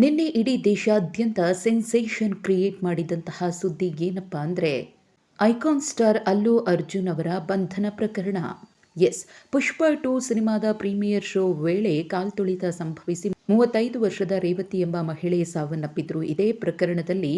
ನಿನ್ನೆ ಇಡೀ ದೇಶಾದ್ಯಂತ ಸೆನ್ಸೇಷನ್ ಕ್ರಿಯೇಟ್ ಮಾಡಿದಂತಹ ಸುದ್ದಿ ಏನಪ್ಪ ಅಂದರೆ, ಐಕಾನ್ ಸ್ಟಾರ್ ಅಲ್ಲು ಅರ್ಜುನ್ ಅವರ ಬಂಧನ ಪ್ರಕರಣ. ಎಸ್, ಪುಷ್ಪ ಟು ಸಿನಿಮಾದ ಪ್ರೀಮಿಯರ್ ಶೋ ವೇಳೆ ಕಾಲ್ತುಳಿತ ಸಂಭವಿಸಿ ಮೂವತ್ತೈದು ವರ್ಷದ ರೇವತಿ ಎಂಬ ಮಹಿಳೆ ಸಾವನ್ನಪ್ಪಿದ್ರು ಇದೇ ಪ್ರಕರಣದಲ್ಲಿ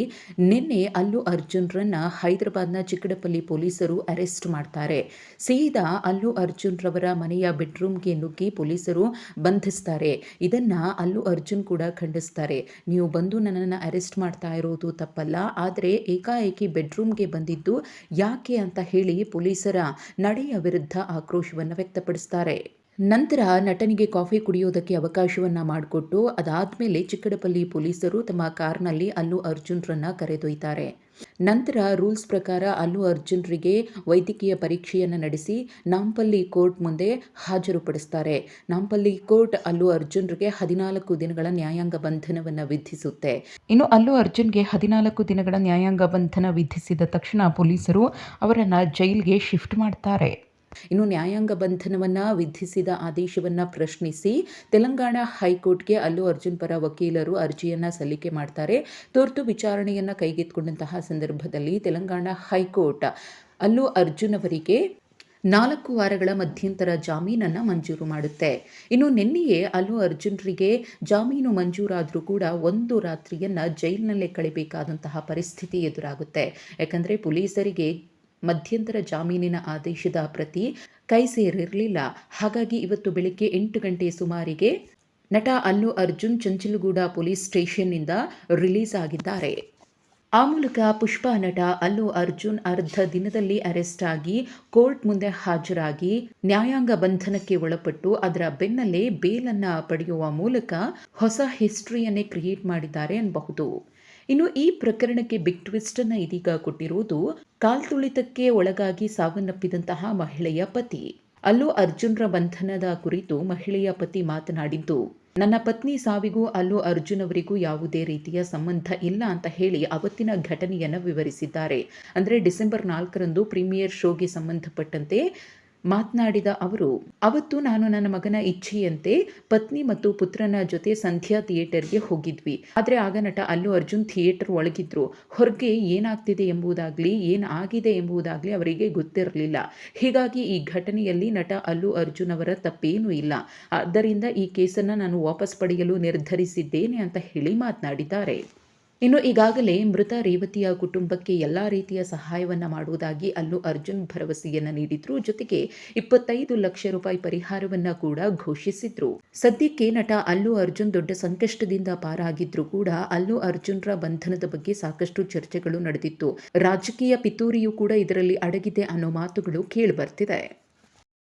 ನಿನ್ನೆ ಅಲ್ಲು ಅರ್ಜುನ್ರನ್ನ ಹೈದರಾಬಾದ್ನ ಚಿಕ್ಕಡಪಲ್ಲಿ ಪೊಲೀಸರು ಅರೆಸ್ಟ್ ಮಾಡ್ತಾರೆ. ಸೀದಾ ಅಲ್ಲು ಅರ್ಜುನ್ ರವರ ಮನೆಯ ಬೆಡ್ರೂಮ್ಗೆ ನುಗ್ಗಿ ಪೊಲೀಸರು ಬಂಧಿಸ್ತಾರೆ. ಇದನ್ನ ಅಲ್ಲು ಅರ್ಜುನ್ ಕೂಡ ಖಂಡಿಸ್ತಾರೆ. ನೀವು ಬಂದು ನನ್ನನ್ನು ಅರೆಸ್ಟ್ ಮಾಡ್ತಾ ಇರೋದು ತಪ್ಪಲ್ಲ, ಆದರೆ ಏಕಾಏಕಿ ಬೆಡ್ರೂಮ್ಗೆ ಬಂದಿದ್ದು ಯಾಕೆ ಅಂತ ಹೇಳಿ ಪೊಲೀಸರ ನಡೆಯ ವಿರುದ್ಧ ಆಕ್ರೋಶವನ್ನು ವ್ಯಕ್ತಪಡಿಸ್ತಾರೆ. ನಂತರ ನಟನಿಗೆ ಕಾಫಿ ಕುಡಿಯೋದಕ್ಕೆ ಅವಕಾಶವನ್ನ ಮಾಡಿಕೊಟ್ಟು, ಅದಾದಮೇಲೆ ಚಿಕ್ಕಡಪಲ್ಲಿ ಪೊಲೀಸರು ತಮ್ಮ ಕಾರ್ನಲ್ಲಿ ಅಲ್ಲು ಅರ್ಜುನ್ರನ್ನ ಕರೆದೊಯ್ತಾರೆ. ನಂತರ ರೂಲ್ಸ್ ಪ್ರಕಾರ ಅಲ್ಲು ಅರ್ಜುನ್ರಿಗೆ ವೈದ್ಯಕೀಯ ಪರೀಕ್ಷೆಯನ್ನು ನಡೆಸಿ ನಾಂಪಲ್ಲಿ ಕೋರ್ಟ್ ಮುಂದೆ ಹಾಜರುಪಡಿಸ್ತಾರೆ. ನಾಂಪಲ್ಲಿ ಕೋರ್ಟ್ ಅಲ್ಲು ಅರ್ಜುನ್ರಿಗೆ ಹದಿನಾಲ್ಕು ದಿನಗಳ ನ್ಯಾಯಾಂಗ ಬಂಧನವನ್ನು ವಿಧಿಸುತ್ತೆ. ಇನ್ನು ಅಲ್ಲು ಅರ್ಜುನ್ಗೆ ಹದಿನಾಲ್ಕು ದಿನಗಳ ನ್ಯಾಯಾಂಗ ಬಂಧನ ವಿಧಿಸಿದ ತಕ್ಷಣ ಪೊಲೀಸರು ಅವರನ್ನು ಜೈಲ್ಗೆ ಶಿಫ್ಟ್ ಮಾಡ್ತಾರೆ. ಇನ್ನು ನ್ಯಾಯಾಂಗ ಬಂಧನವನ್ನು ವಿಧಿಸಿದ ಆದೇಶವನ್ನು ಪ್ರಶ್ನಿಸಿ ತೆಲಂಗಾಣ ಹೈಕೋರ್ಟ್ಗೆ ಅಲ್ಲು ಅರ್ಜುನ್ ಪರ ವಕೀಲರು ಅರ್ಜಿಯನ್ನು ಸಲ್ಲಿಕೆ ಮಾಡ್ತಾರೆ. ತುರ್ತು ವಿಚಾರಣೆಯನ್ನು ಕೈಗೆತ್ತಿಕೊಂಡಂತಹ ಸಂದರ್ಭದಲ್ಲಿ ತೆಲಂಗಾಣ ಹೈಕೋರ್ಟ್ ಅಲ್ಲು ಅರ್ಜುನ್ ಅವರಿಗೆ ನಾಲ್ಕು ವಾರಗಳ ಮಧ್ಯಂತರ ಜಾಮೀನನ್ನು ಮಂಜೂರು ಮಾಡುತ್ತೆ. ಇನ್ನು ನಿನ್ನೆಯೇ ಅಲ್ಲು ಅರ್ಜುನ್ರಿಗೆ ಜಾಮೀನು ಮಂಜೂರಾದರೂ ಕೂಡ ಒಂದು ರಾತ್ರಿಯನ್ನು ಜೈಲಿನಲ್ಲೇ ಕಳಿಬೇಕಾದಂತಹ ಪರಿಸ್ಥಿತಿ ಎದುರಾಗುತ್ತೆ. ಯಾಕಂದರೆ ಪೊಲೀಸರಿಗೆ ಮಧ್ಯಂತರ ಜಾಮೀನಿನ ಆದೇಶದ ಪ್ರತಿ ಕೈ ಸೇರಿರಲಿಲ್ಲ. ಹಾಗಾಗಿ ಇವತ್ತು ಬೆಳಿಗ್ಗೆ ಎಂಟು ಗಂಟೆ ಸುಮಾರಿಗೆ ನಟ ಅಲ್ಲು ಅರ್ಜುನ್ ಚಂಚಲಗೂಡ ಪೊಲೀಸ್ ಸ್ಟೇಷನ್ನಿಂದ ರಿಲೀಸ್ ಆಗಿದ್ದಾರೆ. ಆ ಮೂಲಕ ಪುಷ್ಪ ನಟ ಅಲ್ಲು ಅರ್ಜುನ್ ಅರ್ಧ ದಿನದಲ್ಲಿ ಅರೆಸ್ಟ್ ಆಗಿ ಕೋರ್ಟ್ ಮುಂದೆ ಹಾಜರಾಗಿ ನ್ಯಾಯಾಂಗ ಬಂಧನಕ್ಕೆ ಒಳಪಟ್ಟು ಅದರ ಬೆನ್ನಲ್ಲೇ ಬೇಲನ್ನ ಪಡೆಯುವ ಮೂಲಕ ಹೊಸ ಹಿಸ್ಟ್ರಿಯನ್ನೇ ಕ್ರಿಯೇಟ್ ಮಾಡಿದ್ದಾರೆ ಅನ್ನಬಹುದು. ಇನ್ನು ಈ ಪ್ರಕರಣಕ್ಕೆ ಬಿಗ್ ಟ್ವಿಸ್ಟ್ ಅನ್ನ ಇದೀಗ ಕೊಟ್ಟಿರುವುದು ಕಾಲ್ತುಳಿತಕ್ಕೆ ಒಳಗಾಗಿ ಸಾವನ್ನಪ್ಪಿದಂತಹ ಮಹಿಳೆಯ ಪತಿ. ಅಲ್ಲು ಅರ್ಜುನ್ರ ಬಂಧನದ ಕುರಿತು ಮಹಿಳೆಯ ಪತಿ ಮಾತನಾಡಿದ್ದು, ನನ್ನ ಪತ್ನಿ ಸಾವಿಗೂ ಅಲ್ಲು ಅರ್ಜುನ್ ಅವರಿಗೂ ಯಾವುದೇ ರೀತಿಯ ಸಂಬಂಧ ಇಲ್ಲ ಅಂತ ಹೇಳಿ ಅವತ್ತಿನ ಘಟನೆಯನ್ನು ವಿವರಿಸಿದ್ದಾರೆ. ಅಂದರೆ ಡಿಸೆಂಬರ್ ನಾಲ್ಕರಂದು ಪ್ರೀಮಿಯರ್ ಶೋಗೆ ಸಂಬಂಧಪಟ್ಟಂತೆ ಮಾತನಾಡಿದ ಅವರು, ಅವತ್ತು ನಾನು ನನ್ನ ಮಗನ ಇಚ್ಛೆಯಂತೆ ಪತ್ನಿ ಮತ್ತು ಪುತ್ರನ ಜೊತೆ ಸಂಧ್ಯಾ ಥಿಯೇಟರ್ಗೆ ಹೋಗಿದ್ವಿ. ಆದರೆ ಆಗ ನಟ ಅಲ್ಲು ಅರ್ಜುನ್ ಥಿಯೇಟರ್ ಒಳಗಿದ್ರು. ಹೊರಗೆ ಏನಾಗ್ತಿದೆ ಎಂಬುದಾಗ್ಲಿ ಏನಾಗಿದೆ ಎಂಬುದಾಗ್ಲಿ ಅವರಿಗೆ ಗೊತ್ತಿರಲಿಲ್ಲ. ಹೀಗಾಗಿ ಈ ಘಟನೆಯಲ್ಲಿ ನಟ ಅಲ್ಲು ಅರ್ಜುನ್ ಅವರ ತಪ್ಪೇನೂ ಇಲ್ಲ. ಆದ್ದರಿಂದ ಈ ಕೇಸನ್ನು ನಾನು ವಾಪಸ್ ಪಡೆಯಲು ನಿರ್ಧರಿಸಿದ್ದೇನೆ ಅಂತ ಹೇಳಿ ಮಾತನಾಡಿದ್ದಾರೆ. ಇನ್ನು ಈಗಾಗಲೇ ಮೃತ ರೇವತಿಯ ಕುಟುಂಬಕ್ಕೆ ಎಲ್ಲಾ ರೀತಿಯ ಸಹಾಯವನ್ನ ಮಾಡುವುದಾಗಿ ಅಲ್ಲು ಅರ್ಜುನ್ ಭರವಸೆಯನ್ನ ನೀಡಿದ್ರು. ಜೊತೆಗೆ ಇಪ್ಪತ್ತೈದು ಲಕ್ಷ ರೂಪಾಯಿ ಪರಿಹಾರವನ್ನ ಕೂಡ ಘೋಷಿಸಿದ್ರು. ಸದ್ಯಕ್ಕೆ ನಟ ಅಲ್ಲು ಅರ್ಜುನ್ ದೊಡ್ಡ ಸಂಕಷ್ಟದಿಂದ ಪಾರಾಗಿದ್ರೂ ಕೂಡ ಅಲ್ಲು ಅರ್ಜುನ್ರ ಬಂಧನದ ಬಗ್ಗೆ ಸಾಕಷ್ಟು ಚರ್ಚೆಗಳು ನಡೆದಿತ್ತು. ರಾಜಕೀಯ ಪಿತೂರಿಯೂ ಕೂಡ ಇದರಲ್ಲಿ ಅಡಗಿದೆ ಅನ್ನೋ ಮಾತುಗಳು ಕೇಳಿ ಬರ್ತಿದೆ.